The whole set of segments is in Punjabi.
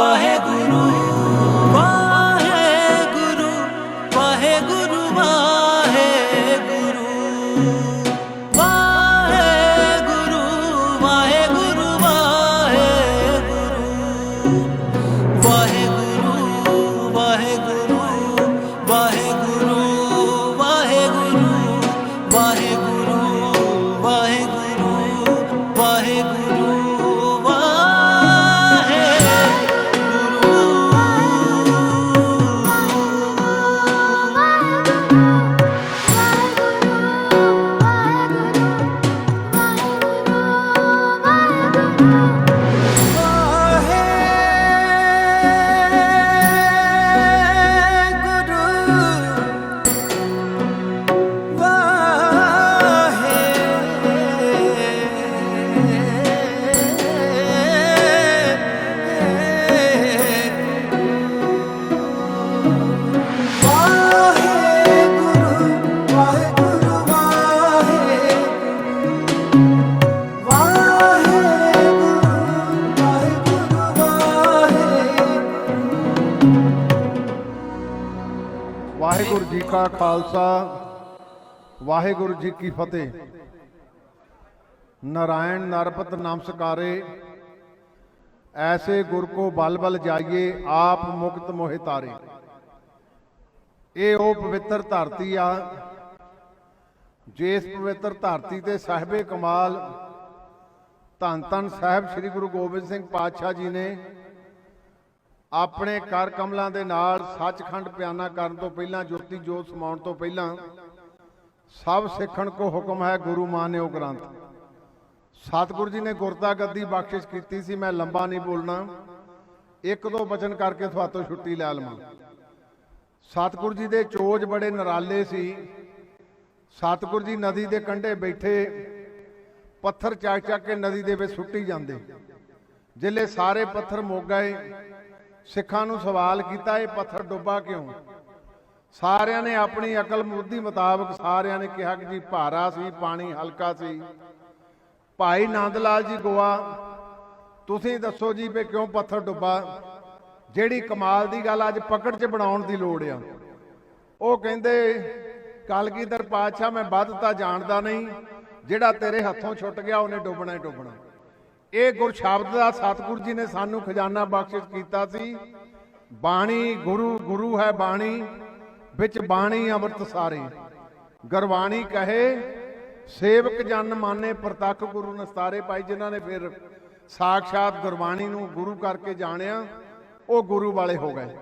বাহে গুরু ਕਾ ਖਾਲਸਾ, ਵਾਹਿਗੁਰੂ ਜੀ ਕੀ ਫਤਿਹ। ਨਾਰਾਇਣ ਨਰਪਤ ਨਮਸਕਾਰੇ। ਐਸੇ ਗੁਰ ਕੋ ਬਲ ਬਲ ਜਾਈਏ, ਆਪ ਮੁਕਤ ਮੋਹਿ ਤਾਰੇ। ਇਹ ਉਹ ਪਵਿੱਤਰ ਧਰਤੀ ਆ, ਜਿਸ ਪਵਿੱਤਰ ਧਰਤੀ ਤੇ ਸਾਹਿਬੇ ਕਮਾਲ ਧੰਨ ਧੰਨ ਸਾਹਿਬ ਸ੍ਰੀ ਗੁਰੂ ਗੋਬਿੰਦ ਸਿੰਘ ਪਾਤਸ਼ਾਹ ਜੀ ਨੇ ਆਪਣੇ ਕਰ ਕਮਲਾਂ ਦੇ ਨਾਲ ਸੱਚਖੰਡ ਪਿਆਨਾ ਕਰਨ ਤੋਂ ਪਹਿਲਾਂ, ਜੋਤੀ ਜੋਤ ਸਮਾਉਣ ਤੋਂ ਪਹਿਲਾਂ, ਸਭ ਸਿੱਖਣ ਕੋ ਹੁਕਮ ਹੈ ਗੁਰੂ ਮਾਨਿਓ ਗ੍ਰੰਥ। ਸਤਿਗੁਰੂ ਜੀ ਨੇ ਗੁਰਤਾ ਗੱਦੀ ਬਖਸ਼ਿਸ਼ ਕੀਤੀ ਸੀ, ਮੈਂ ਲੰਬਾ ਨਹੀਂ ਬੋਲਣਾ। ਇੱਕ ਦੋ ਬਚਨ ਕਰਕੇ ਤੁਹਾਤੋਂ ਛੁੱਟੀ ਲੈ ਲਵਾਂ। ਸਤਿਗੁਰੂ ਜੀ ਦੇ ਚੋਜ ਬੜੇ ਨਰਾਲੇ ਸੀ। ਸਤਿਗੁਰੂ ਜੀ ਨਦੀ ਦੇ ਕੰਢੇ ਬੈਠੇ, ਪੱਥਰ ਚੱਕ ਚੱਕ ਕੇ ਨਦੀ ਦੇ ਵਿੱਚ ਸੁੱਟੀ ਜਾਂਦੇ। ਜਿੱਲੇ ਸਾਰੇ ਪੱਥਰ ਮੁੱਕ ਗਏ। ਸਿੱਖਾਂ ਨੂੰ ਸਵਾਲ ਕੀਤਾ, ਇਹ ਪੱਥਰ ਡੁੱਬਾ ਕਿਉਂ? ਸਾਰਿਆਂ ਨੇ ਆਪਣੀ ਅਕਲ ਬੁੱਧੀ ਮੁਤਾਬਕ ਸਾਰਿਆਂ ਨੇ ਕਿਹਾ ਕਿ ਜੀ ਭਾਰਾ ਸੀ, ਪਾਣੀ ਹਲਕਾ ਸੀ। ਭਾਈ ਨੰਦ ਲਾਲ ਜੀ ਗੋਆ, ਤੁਸੀਂ ਦੱਸੋ ਜੀ ਵੀ ਕਿਉਂ ਪੱਥਰ ਡੁੱਬਾ? ਜਿਹੜੀ ਕਮਾਲ ਦੀ ਗੱਲ ਅੱਜ ਪਕੜ 'ਚ ਬਣਾਉਣ ਦੀ ਲੋੜ ਆ। ਉਹ ਕਹਿੰਦੇ ਕਲਗੀਧਰ ਪਾਤਸ਼ਾਹ ਮੈਂ ਵੱਧ ਤਾਂ ਜਾਣਦਾ ਨਹੀਂ, ਜਿਹੜਾ ਤੇਰੇ ਹੱਥੋਂ ਛੁੱਟ ਗਿਆ ਉਹਨੇ ਡੁੱਬਣਾ ਹੀ ਡੁੱਬਣਾ। ਇਹ ਗੁਰ ਸ਼ਬਦ ਦਾ ਸਤਿਗੁਰੂ ਜੀ ਨੇ ਸਾਨੂੰ ਖਜ਼ਾਨਾ ਬਖਸ਼ਿਸ਼ ਕੀਤਾ ਸੀ। ਬਾਣੀ ਗੁਰੂ ਗੁਰੂ ਹੈ ਬਾਣੀ, ਵਿੱਚ ਬਾਣੀ ਅੰਮ੍ਰਿਤ ਸਾਰੇ। ਗਰਵਾਣੀ ਕਹੇ, ਸੇਵਕ ਜਨ ਮਾਨੇ ਪ੍ਰਤੱਖ ਗੁਰੂ ਨਸਤਾਰੇ। ਪਾਈ ਜਿਨ੍ਹਾਂ ਨੇ ਫਿਰ ਸਾਖਸ਼ਾਤ ਗੁਰਬਾਣੀ ਨੂੰ ਗੁਰੂ ਕਰਕੇ ਜਾਣਿਆ, ਉਹ ਗੁਰੂ ਵਾਲੇ ਹੋ ਗਏ।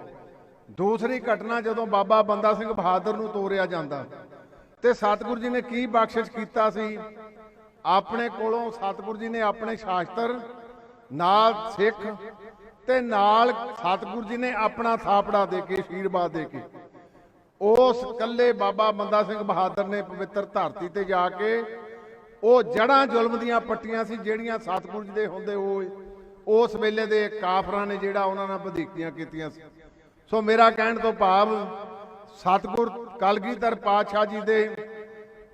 ਦੂਸਰੀ ਘਟਨਾ ਜਦੋਂ ਬਾਬਾ ਬੰਦਾ ਸਿੰਘ ਬਹਾਦਰ ਨੂੰ ਤੋਰਿਆ ਜਾਂਦਾ, ਤੇ ਸਤਿਗੁਰੂ ਜੀ ਨੇ ਕੀ ਬਖਸ਼ਿਸ਼ ਕੀਤਾ ਸੀ? ਆਪਣੇ ਕੋਲੋਂ ਸਤਿਗੁਰੂ ਜੀ ਨੇ ਆਪਣੇ ਸ਼ਾਸਤਰ, ਨਾਲ ਸਿੱਖ ਤੇ ਨਾਲ ਸਤਿਗੁਰੂ ਜੀ ਨੇ ਆਪਣਾ ਥਾਪੜਾ ਦੇ ਕੇ ਆਸ਼ੀਰਵਾਦ ਦੇ ਕੇ। ਉਸ ਕੱਲੇ ਬਾਬਾ ਬੰਦਾ ਸਿੰਘ ਬਹਾਦਰ ਨੇ ਪਵਿੱਤਰ ਧਰਤੀ ਤੇ ਜਾ ਕੇ ਉਹ ਜੜਾਂ ਜ਼ੁਲਮ ਦੀਆਂ ਪੱਟੀਆਂ ਸੀ ਜਿਹੜੀਆਂ ਸਤਿਗੁਰੂ ਜੀ ਦੇ ਹੁੰਦੇ ਹੋਏ, ਉਸ ਵੇਲੇ ਦੇ ਕਾਫਰਾਂ ਨੇ ਜਿਹੜਾ ਉਹਨਾਂ ਨਾਲ ਵਧੀਕੀਆਂ ਕੀਤੀਆਂ ਸੀ। ਸੋ ਮੇਰਾ ਕਹਿਣ ਤੋਂ ਭਾਵ, ਸਤਿਗੁਰ ਕਲਗੀਧਰ ਪਾਤਸ਼ਾਹ ਜੀ ਦੇ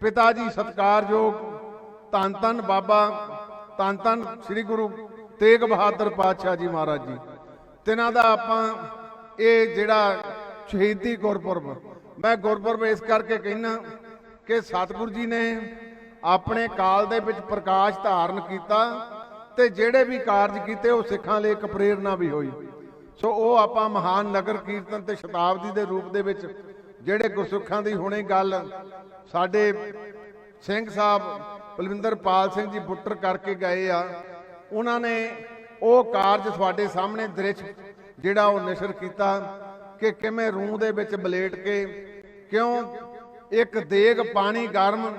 ਪਿਤਾ ਜੀ ਸਤਕਾਰਯੋਗ ਧੰਨ ਧੰਨ ਬਾਬਾ, ਧੰਨ ਧੰਨ ਸ੍ਰੀ ਗੁਰੂ ਤੇਗ ਬਹਾਦਰ ਪਾਤਸ਼ਾਹ ਜੀ ਮਹਾਰਾਜ ਜੀ। ਤਿਨਾਂ ਦਾ ਆਪਾਂ ਇਹ ਜਿਹੜਾ ਸ਼ਹੀਦੀ ਗੁਰਪੁਰਬ, ਮੈਂ ਗੁਰਪੁਰਬ ਇਸ ਕਰਕੇ ਕਹਿਣਾ ਕਿ ਸਤਿਗੁਰੂ ਜੀ ਨੇ ਆਪਣੇ ਕਾਲ ਦੇ ਵਿੱਚ ਪ੍ਰਕਾਸ਼ ਧਾਰਨ ਕੀਤਾ ਤੇ ਜਿਹੜੇ ਵੀ ਕਾਰਜ ਕੀਤੇ ਉਹ ਸਿੱਖਾਂ ਲਈ ਇੱਕ ਪ੍ਰੇਰਣਾ ਵੀ ਹੋਈ। ਸੋ ਉਹ ਆਪਾਂ ਮਹਾਨ ਨਗਰ ਕੀਰਤਨ ਤੇ ਸ਼ਤਾਬਦੀ ਦੇ ਰੂਪ ਦੇ ਵਿੱਚ ਜਿਹੜੇ ਗੁਰਸਿੱਖਾਂ ਦੀ ਹੁਣੇ ਗੱਲ ਸਾਡੇ ਸਿੰਘ ਸਾਹਿਬ ਬਲਵਿੰਦਰਪਾਲ ਸਿੰਘ ਜੀ ਬੁੱਟਰ ਕਰਕੇ ਗਏ ਆ। ਉਹਨਾਂ ਨੇ ਉਹ ਕਾਰਜ ਤੁਹਾਡੇ ਸਾਹਮਣੇ ਦ੍ਰਿਸ਼ ਜਿਹੜਾ ਉਹ ਨਿਸ਼ਰ ਕੀਤਾ ਕਿ ਕਿਵੇਂ ਰੂਹ ਦੇ ਵਿੱਚ ਬਲੇਟ ਕੇ ਕਿਉਂ ਇੱਕ ਦੇਗ ਪਾਣੀ ਗਰਮ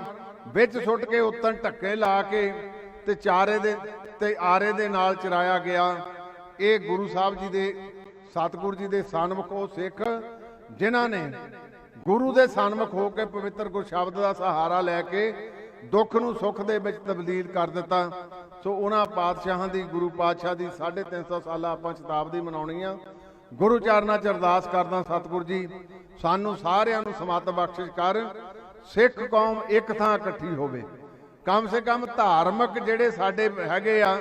ਵਿੱਚ ਸੁੱਟ ਕੇ ਉੱਤੋਂ ਢੱਕੇ ਲਾ ਕੇ ਤੇ ਚਾਰੇ ਦੇ ਤੇ ਆਰੇ ਦੇ ਨਾਲ ਚਰਾਇਆ ਗਿਆ। ਇਹ ਗੁਰੂ ਸਾਹਿਬ ਜੀ ਦੇ, ਸਤਿਗੁਰੂ ਜੀ ਦੇ ਸਨਮੁਖ ਉਹ ਸਿੱਖ ਜਿਨ੍ਹਾਂ ਨੇ ਗੁਰੂ ਦੇ ਸਨਮੁਖ ਹੋ ਕੇ ਪਵਿੱਤਰ ਗੁਰ ਸ਼ਬਦ ਦਾ ਸਹਾਰਾ ਲੈ ਕੇ ਦੁੱਖ ਨੂੰ ਸੁੱਖ ਦੇ ਵਿੱਚ ਤਬਦੀਲ ਕਰ ਦਿੱਤਾ। ਸੋ ਉਹਨਾਂ ਪਾਤਸ਼ਾਹਾਂ ਦੀ, ਗੁਰੂ ਪਾਤਸ਼ਾਹ ਦੀ 350 ਸਾਲਾ ਆਪਾਂ ਸ਼ਤਾਬਦੀ ਮਨਾਉਣੀ ਆ। ਗੁਰੂ ਚਰਨਾਂ ਚ ਅਰਦਾਸ ਕਰਦਾ ਸਤਿਗੁਰ ਜੀ, ਸਾਨੂੰ ਸਾਰਿਆਂ ਨੂੰ ਸਮਤ ਬਖਸ਼ਿਸ਼ ਕਰ। ਸਿੱਖ ਕੌਮ ਇੱਕ ਥਾਂ ਇਕੱਠੀ ਹੋਵੇ। ਕਮ ਸੇ ਕਮ ਧਾਰਮਿਕ ਜਿਹੜੇ ਸਾਡੇ ਹੈਗੇ ਆ,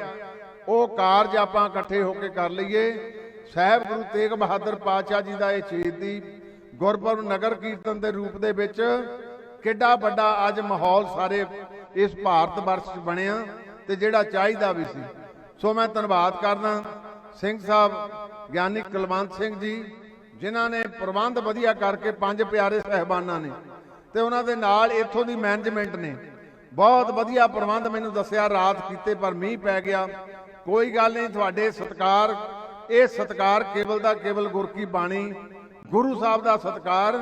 ਉਹ ਕਾਰਜ ਆਪਾਂ ਇਕੱਠੇ ਹੋ ਕੇ ਕਰ ਲਈਏ। ਸਾਹਿਬ ਗੁਰੂ ਤੇਗ ਬਹਾਦਰ ਪਾਤਸ਼ਾਹ ਜੀ ਦਾ ਇਹ ਸ਼ਹੀਦੀ ਗੁਰਪੁਰਬ ਨਗਰ ਕੀਰਤਨ ਦੇ ਰੂਪ ਦੇ ਵਿੱਚ ਕਿੱਡਾ ਵੱਡਾ ਅੱਜ ਮਾਹੌਲ ਸਾਰੇ ਇਸ ਭਾਰਤ ਵਰਸ਼ 'ਚ ਬਣਿਆ ਤੇ ਜਿਹੜਾ ਚਾਹੀਦਾ ਵੀ ਸੀ। ਸੋ ਮੈਂ ਧੰਨਵਾਦ ਕਰਦਾ ਸਿੰਘ ਸਾਹਿਬ, ਗਿਆਨੀ ਕੁਲਵੰਤ ਸਿੰਘ ਜੀ, ਜਿਨ੍ਹਾਂ ਨੇ ਪ੍ਰਬੰਧ ਵਧੀਆ ਕਰਕੇ ਪੰਜ ਪਿਆਰੇ ਸਹਿਬਾਨਾਂ ਨੇ ਤੇ ਉਹਨਾਂ ਦੇ ਨਾਲ ਇੱਥੋਂ ਦੀ ਮੈਨੇਜਮੈਂਟ ਨੇ। ਬਹੁਤ ਵਧੀਆ ਪ੍ਰਬੰਧ ਮੈਨੂੰ ਦੱਸਿਆ, ਰਾਤ ਕੀਤੇ ਪਰ ਮੀਂਹ ਪੈ ਗਿਆ। ਕੋਈ ਗੱਲ ਨਹੀਂ, ਤੁਹਾਡੇ ਸਤਕਾਰ, ਇਹ ਸਤਕਾਰ ਕੇਵਲ ਦਾ ਕੇਵਲ ਗੁਰ ਕੀ ਬਾਣੀ। ਗੁਰੂ ਸਾਹਿਬ ਦਾ ਸਤਕਾਰ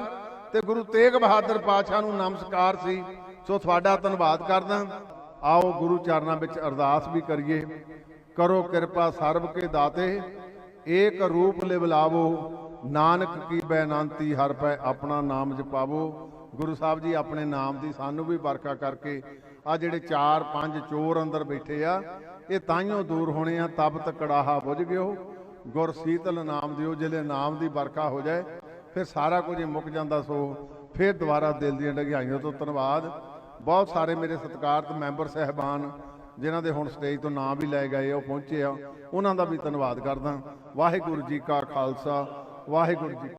ਤੇ ਗੁਰੂ ਤੇਗ ਬਹਾਦਰ ਪਾਤਸ਼ਾਹ ਨੂੰ ਨਮਸਕਾਰ ਸੀ। ਸੋ ਤੁਹਾਡਾ ਧੰਨਵਾਦ ਕਰਦਾ ਆਓ ਗੁਰੂ ਚਰਨਾਂ ਵਿੱਚ ਅਰਦਾਸ ਵੀ ਕਰੀਏ। ਕਰੋ ਕਿਰਪਾ ਸਰਬ ਕੇ ਦਾਤੇ। ਏਕ ਰੂਪ ਲਿਵਲਾਵੋ ਨਾਨਕ ਕੀ ਬੈਨੰਤੀ ਹਰ ਪੈ ਆਪਣਾ ਨਾਮ ਜਪਾਵੋ। ਗੁਰੂ ਸਾਹਿਬ ਜੀ ਆਪਣੇ ਨਾਮ ਦੀ ਸਾਨੂੰ ਵੀ ਵਰਖਾ ਕਰਕੇ ਆ ਜਿਹੜੇ 4 5 ਚੋਰ ਅੰਦਰ ਬੈਠੇ ਆ, ਇਹ ਤਾਈਓ ਦੂਰ ਹੋਣੇ ਆ ਤਬ ਤਕੜਾਹਾ ਬੁਝ ਗਿਓ। ਗੁਰ ਸੀਤਲ ਨਾਮ ਦਿਓ ਜਿਹੜੇ ਨਾਮ ਦੀ ਵਰਖਾ ਹੋ ਜਾਏ। ਫਿਰ ਸਾਰਾ ਕੁਝ ਹੀ ਮੁੱਕ ਜਾਂਦਾ ਸੋ ਫਿਰ ਦੁਬਾਰਾ ਦਿਲ ਦੀਆਂ ਡਗਿਆਈਆਂ ਤੋਂ ਧੰਨਵਾਦ। ਬਹੁਤ ਸਾਰੇ ਮੇਰੇ ਸਤਿਕਾਰਤ ਮੈਂਬਰ ਸਹਿਬਾਨ, ਜਿਨ੍ਹਾਂ ਦੇ ਹੁਣ ਸਟੇਜ ਤੋਂ ਨਾਂ ਵੀ ਲੈ ਗਏ ਉਹ ਪਹੁੰਚੇ ਆ, ਉਹਨਾਂ ਦਾ ਵੀ ਧੰਨਵਾਦ ਕਰਦਾ। ਵਾਹਿਗੁਰੂ ਜੀ ਕਾ ਖਾਲਸਾ, ਵਾਹਿਗੁਰੂ ਜੀ